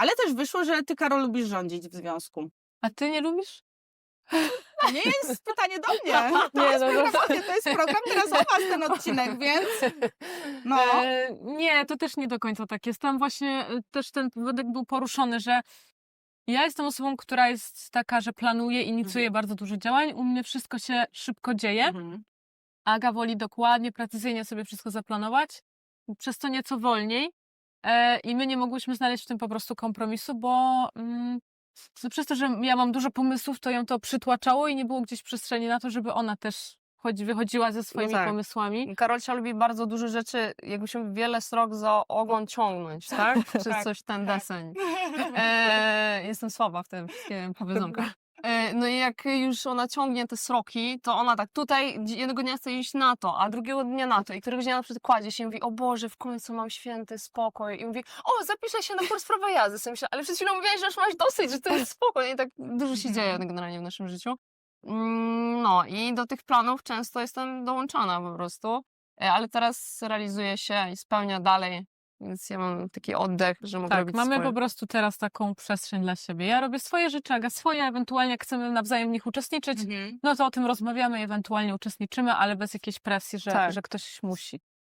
Ale też wyszło, że ty, Karol, lubisz rządzić w związku. A ty nie lubisz? To nie jest pytanie do mnie. To, Nie, jest, no program, to- to jest program teraz o was ten odcinek, więc no. E, nie, to też nie do końca tak jest. Tam właśnie e, też ten wątek był poruszony, że ja jestem osobą, która jest taka, że planuje, inicjuje bardzo dużo działań. U mnie wszystko się szybko dzieje. Mhm. Aga woli dokładnie, precyzyjnie sobie wszystko zaplanować, przez to nieco wolniej. E, I my nie mogłyśmy znaleźć w tym po prostu kompromisu, bo mm, no przez to, że ja mam dużo pomysłów, to ją to przytłaczało i nie było gdzieś przestrzeni na to, żeby ona też chodzi, wychodziła ze swoimi tak. pomysłami. Karolcia lubi bardzo dużo rzeczy, jakbyśmy wiele srok za ogon ciągnąć, tak? Czy Tak, coś ten tak. deseń. E, jestem słaba w tym wszystkim powiedzonka. E, no i jak już ona ciągnie te sroki, to ona tak tutaj jednego dnia chce iść na to, a drugiego dnia na to. I któregoś dnia na przykład kładzie się i mówi, o Boże, w końcu mam święty spokój. I mówi, o, zapiszę się na kurs prawa jazdy. Sobie myślę, ale przed chwilą mówiłaś, że już masz dosyć, że to jest spokój. I tak dużo się dzieje generalnie w naszym życiu. Mm, No i do tych planów często jestem dołączona po prostu. E, Ale teraz realizuje się i spełnia dalej, więc ja mam taki oddech, że mogę Tak, robić mamy swoje. po prostu teraz taką przestrzeń dla siebie. Ja robię swoje rzeczy, Aga swoje, ewentualnie jak chcemy nawzajem w nich uczestniczyć, Mhm. no to o tym rozmawiamy, ewentualnie uczestniczymy, ale bez jakiejś presji, że, Tak. że ktoś musi.